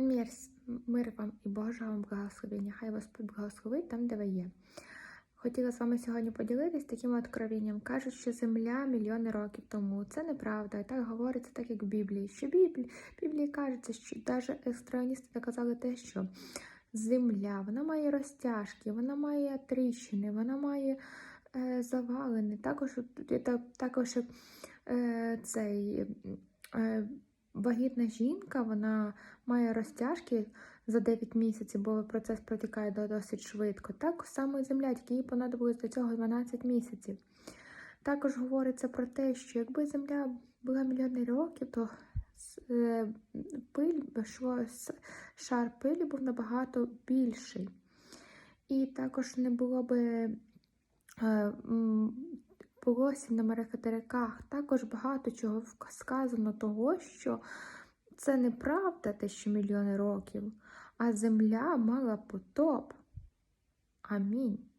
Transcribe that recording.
Мир, мир вам і Божого вам благословення. Хай Господь благословить там, де ви є. Хотіла з вами сьогодні поділитись таким откровенням. Кажуть, що земля мільйони років тому. Це неправда. І так говориться, так як в Біблії. Що Біблії, Біблії кажеться, що навіть екстраністи доказали те, що земля вона має розтяжки, вона має тріщини, вона має е, завалини. Також, також е, цей. Е, Вагітна жінка вона має розтяжки за 9 місяців, бо процес протікає досить швидко. Так само і земля, тільки їй понадобилось до цього 12 місяців. Також говориться про те, що якби земля була мільйони років, то е, пиль, шар пилі був набагато більший. І також не було би м, на материках. Також багато чого сказано того, що це неправда, те, що мільйони років, а земля мала потоп. Амінь.